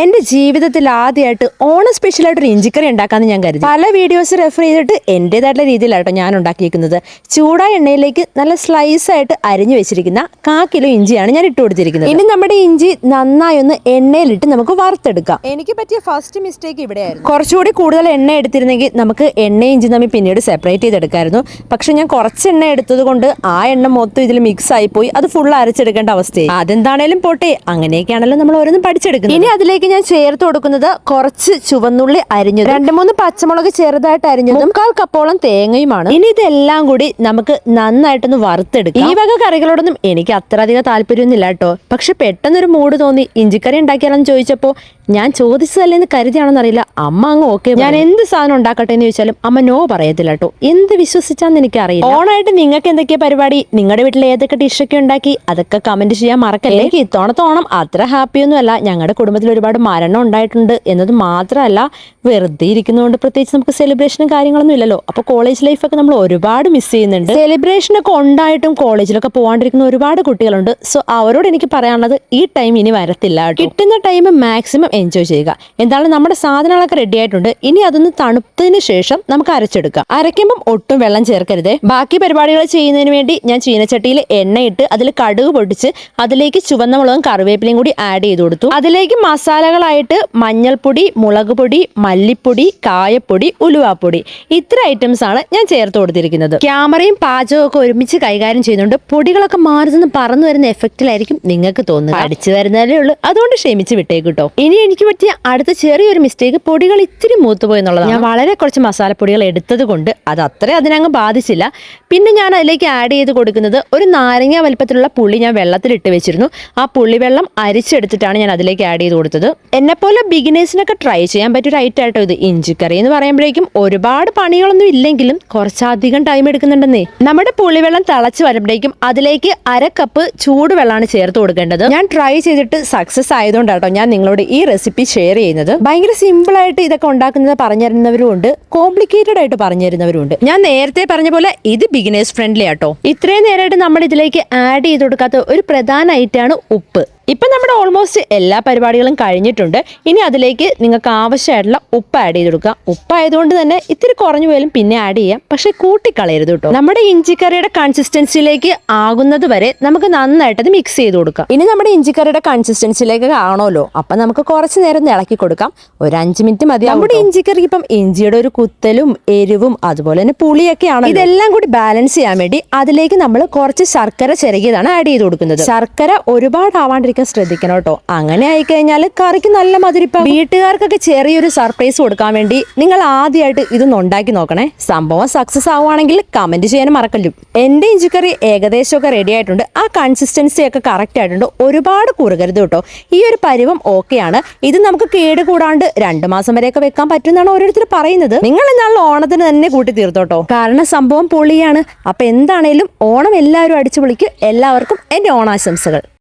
എന്റെ ജീവിതത്തിൽ ആദ്യമായിട്ട് ഓണം സ്പെഷ്യലായിട്ട് ഒരു ഇഞ്ചിക്കറി ഉണ്ടാക്കാന്ന് ഞാൻ കരുതി. പല വീഡിയോസ് റെഫർ ചെയ്തിട്ട് എന്റേതായിട്ടുള്ള രീതിയിലാട്ടോ ഞാൻ ഉണ്ടാക്കിയിരിക്കുന്നത് ചൂടായ എണ്ണയിലേക്ക് നല്ല സ്ലൈസ് ആയിട്ട് അരിഞ്ഞു വെച്ചിരിക്കുന്ന കാ കിലോ ഇഞ്ചിയാണ് ഞാൻ ഇട്ട് കൊടുത്തിരിക്കുന്നത്. ഇനി നമ്മുടെ ഇഞ്ചി നന്നായി ഒന്ന് എണ്ണയിലിട്ട് നമുക്ക് വറുത്തെടുക്കാം. എനിക്ക് പറ്റിയ ഫസ്റ്റ് മിസ്റ്റേക്ക് ഇവിടെയായിരുന്നു. കുറച്ചുകൂടി കൂടുതൽ എണ്ണ എടുത്തിരുന്നെങ്കിൽ നമുക്ക് എണ്ണ ഇഞ്ചി തമ്മിൽ പിന്നീട് സെപ്പറേറ്റ് ചെയ്തെടുക്കായിരുന്നു. പക്ഷെ ഞാൻ കുറച്ച് എണ്ണ എടുത്തത് കൊണ്ട് ആ എണ്ണ മൊത്തം ഇതിൽ മിക്സ് ആയി പോയി അത് ഫുൾ അരച്ചെടുക്കേണ്ട അവസ്ഥയായി. അതെന്താണേലും പോട്ടെ അങ്ങനെയൊക്കെയാണല്ലോ നമ്മൾ ഓരോന്നും പഠിച്ചെടുക്കുന്നത്. ഇനി അതിലേക്ക് ഞാൻ ചേർത്ത് കൊടുക്കുന്നത് കുറച്ച് ചുവന്നുള്ളി അരിഞ്ഞു രണ്ട് മൂന്ന് പച്ചമുളക് ചെറുതായിട്ട് അരിഞ്ഞതും മുക്കാൽ കപ്പോളം തേങ്ങയുമാണ്. ഇനി ഇതെല്ലാം കൂടി നമുക്ക് നന്നായിട്ടൊന്ന് വറുത്തെടുക്കാം. ഈ വക കറികളോടൊന്നും എനിക്ക് അത്ര അധികം താല്പര്യമൊന്നുമില്ല കേട്ടോ. പക്ഷെ പെട്ടെന്നൊരു മൂഡ് തോന്നി. ഇഞ്ചിക്കറി ഉണ്ടാക്കിയാലെന്ന് ചോദിച്ചപ്പോ ഞാൻ ചോദിച്ചതല്ലേന്ന് കരുതിയാണെന്ന് അറിയില്ല അമ്മ അങ്ങ് ഓക്കെ ഞാൻ എന്ത് സാധനം ഉണ്ടാക്കട്ടെ എന്ന് ചോദിച്ചാലും അമ്മ നോ പറയത്തില്ല കേട്ടോ. എന്ത് വിശ്വസിച്ചാന്ന് എനിക്ക് അറിയില്ല ഓണായിട്ട് നിങ്ങൾക്ക് എന്തൊക്കെയാ പരിപാടി? നിങ്ങളുടെ വീട്ടിൽ ഏതൊക്കെ ഡിഷൊക്കെ ഉണ്ടാക്കി? അതൊക്കെ കമന്റ് ചെയ്യാൻ മറക്കല്ലേ? എനിക്ക് ഇത്തവണത്തെ ഓണം അത്ര ഹാപ്പിയൊന്നും അല്ല ഞങ്ങളുടെ കുടുംബത്തിൽ ഒരുപാട് മരണം ഉണ്ടായിട്ടുണ്ട് എന്നത് മാത്രമല്ല വെറുതെ ഇരിക്കുന്നതുകൊണ്ട് പ്രത്യേകിച്ച് നമുക്ക് സെലിബ്രേഷനും കാര്യങ്ങളൊന്നും ഇല്ലല്ലോ. അപ്പൊ കോളേജ് ലൈഫൊക്കെ നമ്മൾ ഒരുപാട് മിസ് ചെയ്യുന്നുണ്ട്. സെലിബ്രേഷനൊക്കെ ഉണ്ടായിട്ടും കോളേജിലൊക്കെ പോകാണ്ടിരിക്കുന്ന ഒരുപാട് കുട്ടികളുണ്ട്. സോ അവരോട് എനിക്ക് പറയാനുള്ളത് ഈ ടൈം ഇനി വരത്തില്ല കിട്ടുന്ന ടൈം മാക്സിമം എൻജോയ് ചെയ്യുക. എന്താണ്? നമ്മുടെ സാധനങ്ങളൊക്കെ റെഡി ആയിട്ടുണ്ട്. ഇനി അതൊന്ന് തണുത്തതിന് ശേഷം നമുക്ക് അരച്ചെടുക്കാം. അരയ്ക്കുമ്പം ഒട്ടും വെള്ളം ചേർക്കരുത്. ബാക്കി പരിപാടികൾ ചെയ്യുന്നതിന് വേണ്ടി ഞാൻ ചീനച്ചട്ടിയിൽ എണ്ണയിട്ട് അതിൽ കടുക് പൊട്ടിച്ച് അതിലേക്ക് ചുവന്ന മുളകും കറിവേപ്പിലയും കൂടി ആഡ് ചെയ്ത് കൊടുത്തു. അതിലേക്ക് മസാലകളായിട്ട് മഞ്ഞൾപ്പൊടി മുളക് പൊടി മല്ലിപ്പൊടി കായപ്പൊടി ഉലുവാപ്പൊടി. ഇത്ര ഐറ്റംസ് ആണ് ഞാൻ ചേർത്ത് കൊടുത്തിരിക്കുന്നത്. ക്യാമറയും പാചകവും ഒക്കെ ഒരുമിച്ച് കൈകാര്യം ചെയ്യുന്നുണ്ട്. പൊടികളൊക്കെ മാറി നിന്ന് പറന്നു വരുന്ന എഫക്റ്റിലായിരിക്കും നിങ്ങൾക്ക് തോന്നുന്നത്. അടിച്ചു വരുന്നതേ ഉള്ളൂ. അതുകൊണ്ട് ക്ഷമിച്ച് വിട്ടേക്ക് കേട്ടോ ഇനി എനിക്ക് പറ്റിയ അടുത്ത ചെറിയൊരു മിസ്റ്റേക്ക് പൊടികൾ ഇത്തിരി മൂത്തുപോയി എന്നുള്ളതാണ്. ഞാൻ വളരെ കുറച്ച് മസാലപ്പൊടികൾ എടുത്തത് കൊണ്ട് അത് അത്ര അതിനങ്ങ് ബാധിച്ചില്ല. പിന്നെ ഞാൻ അതിലേക്ക് ആഡ് ചെയ്ത് കൊടുക്കുന്നത് ഒരു നാരങ്ങ വലിപ്പത്തിലുള്ള പുളി ഞാൻ വെള്ളത്തിലിട്ട് വെച്ചിരുന്നു. ആ പുളിവെള്ളം അരിച്ചെടുത്തിട്ടാണ് ഞാൻ അതിലേക്ക് ആഡ് ചെയ്ത് കൊടുത്തത്. എന്നെപ്പോലെ ബിഗിനേഴ്സിനൊക്കെ ട്രൈ ചെയ്യാൻ പറ്റിയ ഒരു ഐറ്റം ആയിട്ടോ ഇത്. ഇഞ്ചിക്കറി എന്ന് പറയുമ്പോഴേക്കും ഒരുപാട് പണികളൊന്നും ഇല്ലെങ്കിലും കുറച്ചധികം ടൈം എടുക്കുന്നുണ്ടെന്നേ. നമ്മുടെ പുളിവെള്ളം തിളച്ച് വരുമ്പോഴേക്കും അതിലേക്ക് അര കപ്പ് ചൂടുവെള്ളമാണ് ചേർത്ത് കൊടുക്കേണ്ടത്. ഞാൻ ട്രൈ ചെയ്തിട്ട് സക്സസ് ആയതുകൊണ്ടാട്ടോ ഞാൻ നിങ്ങളോട് ഈ റെസിപ്പി ഷെയർ ചെയ്യുന്നത്. ഭയങ്കര സിമ്പിൾ ആയിട്ട് ഇതൊക്കെ ഉണ്ടാക്കുന്നത് പറഞ്ഞു തരുന്നവരും ഉണ്ട് കോംപ്ലിക്കേറ്റഡ് ആയിട്ട് പറഞ്ഞു തരുന്നവരും ഉണ്ട് ഞാൻ നേരത്തെ പറഞ്ഞ പോലെ ഇത് ബിഗിനേഴ്സ് ഫ്രണ്ട്ലി ആട്ടോ. ഇത്രയും നേരമായിട്ട് നമ്മൾ ഇതിലേക്ക് ആഡ് ചെയ്ത് കൊടുക്കാത്ത ഒരു പ്രധാന ഐറ്റാണ് ഉപ്പ്. ഇപ്പൊ നമ്മുടെ ഓൾമോസ്റ്റ് എല്ലാ പരിപാടികളും കഴിഞ്ഞിട്ടുണ്ട്. ഇനി അതിലേക്ക് നിങ്ങൾക്ക് ആവശ്യമായിട്ടുള്ള ഉപ്പ് ആഡ് ചെയ്ത് കൊടുക്കുക ഉപ്പ് ആയതുകൊണ്ട് തന്നെ ഇത്തിരി കുറഞ്ഞു പോയാലും പിന്നെ ആഡ് ചെയ്യാം. പക്ഷേ കൂട്ടിക്കളയരുത് കേട്ടോ. നമ്മുടെ ഇഞ്ചിക്കറിയുടെ കൺസിസ്റ്റൻസിയിലേക്ക് ആകുന്നത് വരെ നമുക്ക് നന്നായിട്ട് അത് മിക്സ് ചെയ്ത് കൊടുക്കാം. ഇനി നമ്മുടെ ഇഞ്ചിക്കറിയുടെ കൺസിസ്റ്റൻസിയിലേക്ക് ആണല്ലോ. അപ്പം നമുക്ക് കുറച്ച് നേരം ഇളക്കി കൊടുക്കാം. ഒരു അഞ്ച് മിനിറ്റ് മതി നമ്മുടെ ഇഞ്ചിക്കറി ഇപ്പം ഇഞ്ചിയുടെ ഒരു കുത്തലും എരിവും അതുപോലെ തന്നെ പുളിയൊക്കെയാണ് ഇതെല്ലാം കൂടി ബാലൻസ് ചെയ്യാൻ വേണ്ടി അതിലേക്ക് നമ്മൾ കുറച്ച് ശർക്കര ചിരകിയതാണ് ആഡ് ചെയ്ത് കൊടുക്കുന്നത്. ശർക്കര ഒരുപാട് ആവാണ്ടിരിക്കാൻ ശ്രദ്ധിക്കണം കേട്ടോ. അങ്ങനെ ആയിക്കഴിഞ്ഞാൽ കറിക്ക് നല്ല മധുരിപ്പം. വീട്ടുകാർക്കൊക്കെ ചെറിയൊരു സർപ്രൈസ് കൊടുക്കാൻ വേണ്ടി നിങ്ങൾ ആദ്യമായിട്ട് ഇതൊന്ന് ഉണ്ടാക്കി നോക്കണേ. സംഭവം സക്സസ് ആവുകയാണെങ്കിൽ കമന്റ് ചെയ്യാനും മറക്കല്ലും. എന്റെ ഇഞ്ചിക്കറി ഏകദേശമൊക്കെ റെഡി ആയിട്ടുണ്ട്. ആ കൺസിസ്റ്റൻസി ഒക്കെ കറക്റ്റ് ആയിട്ടുണ്ട്. ഒരുപാട് കുറുകരുത് കേട്ടോ. ഈ ഒരു പരുവം ഓക്കെയാണ് ഇത് നമുക്ക് കേട് കൂടാണ്ട് രണ്ട് മാസം വരെയൊക്കെ വെക്കാൻ പറ്റുമെന്നാണ് ഓരോരുത്തർ പറയുന്നത്. നിങ്ങൾ എന്നാൽ ഓണത്തിന് തന്നെ കൂട്ടി തീർത്തോട്ടോ കാരണം സംഭവം പൊളിയാണ്. അപ്പൊ എന്താണേലും ഓണം എല്ലാവരും അടിച്ചു പൊളിക്ക് എല്ലാവർക്കും എന്റെ ഓണാശംസകൾ.